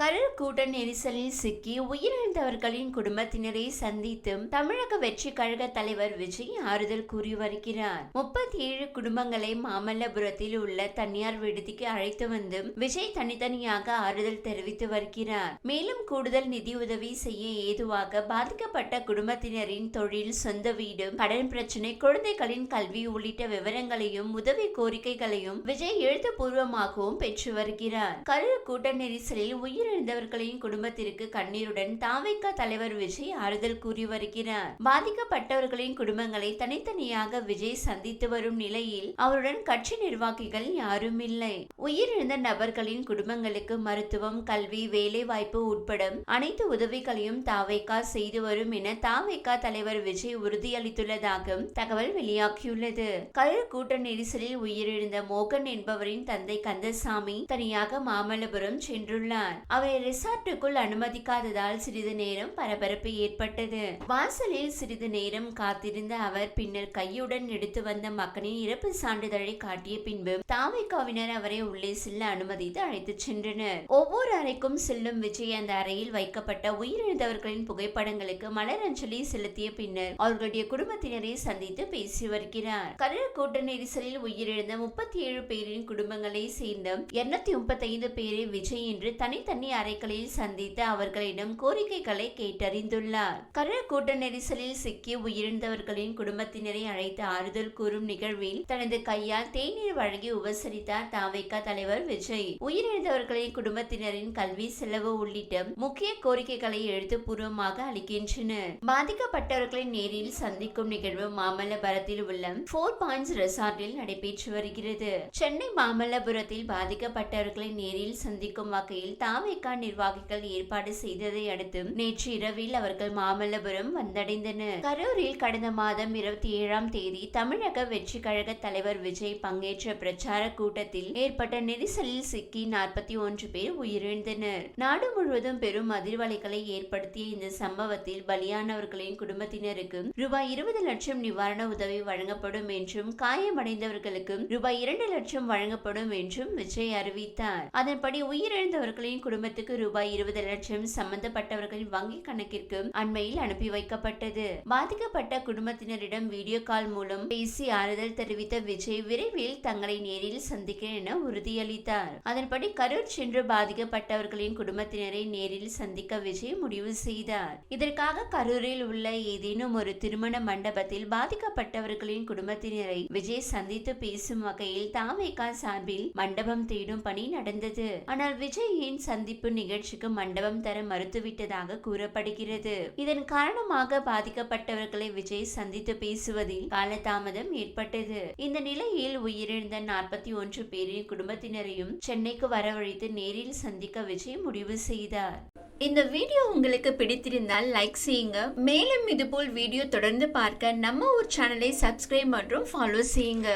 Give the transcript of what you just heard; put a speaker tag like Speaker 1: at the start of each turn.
Speaker 1: கரூர் கூட்ட நெரிசலில் சிக்கி உயிரிழந்தவர்களின் குடும்பத்தினரை சந்தித்தும் தமிழக வெற்றி கழக தலைவர் விஜய் ஆறுதல் கூறி வருகிறார். முப்பத்தி ஏழு குடும்பங்களை மாமல்லபுரத்தில் உள்ள தனியார் விடுதிக்கு அழைத்து வந்தும் விஜய் தனித்தனியாக ஆறுதல் தெரிவித்து வருகிறார். மேலும் கூடுதல் நிதி உதவி செய்ய ஏதுவாக பாதிக்கப்பட்ட குடும்பத்தினரின் தொழில் சொந்த வீடு கடன் பிரச்சனை குழந்தைகளின் கல்வி உள்ளிட்ட விவரங்களையும் உதவி கோரிக்கைகளையும் விஜய் எழுத்துப்பூர்வமாகவும் பெற்று வருகிறார். கரூர் கூட்ட நெரிசலில் உயிர் உயிரிழந்தவர்களின் குடும்பத்திற்கு கண்ணீருடன் தாவைக்கா தலைவர் விஜய் ஆறுதல் கூறி வருகிறார். பாதிக்கப்பட்டவர்களின் குடும்பங்களை தனித்தனியாக விஜய் சந்தித்து வரும் நிலையில் அவருடன் கட்சி நிர்வாகிகள் யாரும் இல்லை உயிரிழந்த நபர்களின் குடும்பங்களுக்கு மருத்துவம் கல்வி வேலை வாய்ப்பு உட்பட அனைத்து உதவிகளையும் தாவைக்கா செய்து வரும் என தாவைக்கா தலைவர் விஜய் உறுதியளித்துள்ளதாக தகவல் வெளியாகியுள்ளது. கரு கூட்ட நெரிசலில் உயிரிழந்த மோகன் என்பவரின் தந்தை கந்தசாமி தனியாக மாமல்லபுரம் சென்றுள்ளார். அவரை ரிசார்ட்டுக்குள் அனுமதிக்காததால் சிறிது நேரம் பரபரப்பு ஏற்பட்டது. வாசலில் சிறிது நேரம் காத்திருந்த அவர் பின்னர் கையுடன் எடுத்து வந்த மக்களின் இறப்பு சான்றிதழை காட்டிய பின்பு தாவைக்காவினர் அவரை உள்ளே செல்ல அனுமதித்து அழைத்துச் சென்றனர். ஒவ்வொரு அறைக்கும் செல்லும் விஜய் அந்த அறையில் வைக்கப்பட்ட உயிரிழந்தவர்களின் புகைப்படங்களுக்கு மலரஞ்சலி செலுத்திய பின்னர் அவர்களுடைய குடும்பத்தினரை சந்தித்து பேசி வருகிறார். கரூர் கூட்ட நெரிசலில் உயிரிழந்த முப்பத்தி ஏழு பேரின் குடும்பங்களை சேர்ந்த இருநூத்தி முப்பத்தி ஐந்து பேரை விஜய் என்று தனித்தனி தனி அறைகளில் சந்தித்து அவர்களிடம் கோரிக்கைகளை கேட்டறிந்துள்ளார். கரூர் கூட்ட நெரிசலில் சிக்கி உயிரிழந்தவர்களின் குடும்பத்தினரை அழைத்து ஆறுதல் கூறும் நிகழ்வில் தனது கையால் தேநீர் வழங்கி உபசரித்தார் தாவைக்கா தலைவர் விஜய். உயிரிழந்தவர்களின் குடும்பத்தினரின் கல்வி செலவு உள்ளிட்ட முக்கிய கோரிக்கைகளை எழுத்துப்பூர்வமாக அளிக்கின்றனர். பாதிக்கப்பட்டவர்களை நேரில் சந்திக்கும் நிகழ்வு மாமல்லபுரத்தில் உள்ள போர் பாயிண்ட்ஸ் ரெசார்ட்டில் நடைபெற்று வருகிறது. சென்னை மாமல்லபுரத்தில் பாதிக்கப்பட்டவர்களை நேரில் சந்திக்கும் வகையில் தாவேக்கா நிர்வாகிகள் ஏற்பாடு செய்ததை அடுத்து நேற்று இரவில் அவர்கள் மாமல்லபுரம் வந்தடைந்தனர். கரூரில் கடந்த மாதம் இருபத்தி ஏழாம் தேதி தமிழக வெற்றி கழக தலைவர் விஜய் பங்கேற்ற பிரச்சார கூட்டத்தில் ஏற்பட்ட நெரிசலில் சிக்கி நாற்பத்தி ஒன்று பேர் உயிரிழந்தனர். நாடு முழுவதும் பெரும் அதிர்வலைகளை ஏற்படுத்திய இந்த சம்பவத்தில் பலியானவர்களின் குடும்பத்தினருக்கு ரூபாய் இருபது லட்சம் நிவாரண உதவி வழங்கப்படும் என்றும் காயமடைந்தவர்களுக்கு ரூபாய் இரண்டு லட்சம் வழங்கப்படும் என்றும் விஜய் அறிவித்தார். அதன்படி உயிரிழந்தவர்களின் குடும்ப குடும்பத்துக்கு ரூபாய் இருபது லட்சம் சம்பந்தப்பட்டவர்களின் வங்கி கணக்கிற்கு அண்மையில் அனுப்பி வைக்கப்பட்டது. பாதிக்கப்பட்ட குடும்பத்தினரிடம் வீடியோ கால் மூலம் பேசி ஆறுதல் தெரிவித்த விஜய் விரைவில் தங்களை நேரில் சந்திக்கிறேன் என உறுதியளித்தார். அதன்படி கரூர் சென்று பாதிக்கப்பட்டவர்களின் குடும்பத்தினரை நேரில் சந்திக்க விஜய் முடிவு செய்தார். இதற்காக கரூரில் உள்ள ஏதேனும் ஒரு திருமண மண்டபத்தில் பாதிக்கப்பட்டவர்களின் குடும்பத்தினரை விஜய் சந்தித்து பேசும் வகையில் தாமேகா சார்பில் மண்டபம் தேடும் பணி நடந்தது. ஆனால் விஜயின் சந்திப்பு நிகழ்ச்சிக்கு மண்டபம் தர மறுத்துவிட்டதாக கூறப்படுகிறது. இதன் காரணமாக பாதிக்கப்பட்டவர்களை விஜய் சந்தித்து பேசுவதில் காலதாமதம் ஏற்பட்டது. இந்த நிலையில் உயிரிழந்த நாற்பத்தி ஒன்று பேரின் குடும்பத்தினரையும் சென்னைக்கு வரவழைத்து நேரில் சந்திக்க விஜய் முடிவு செய்தார். இந்த வீடியோ உங்களுக்கு பிடித்திருந்தால் லைக் செய்யுங்க. மேலும் இதுபோல் வீடியோ தொடர்ந்து பார்க்க நம்ம ஒரு சேனலை சப்ஸ்கிரைப் மற்றும் ஃபாலோ செய்யுங்க.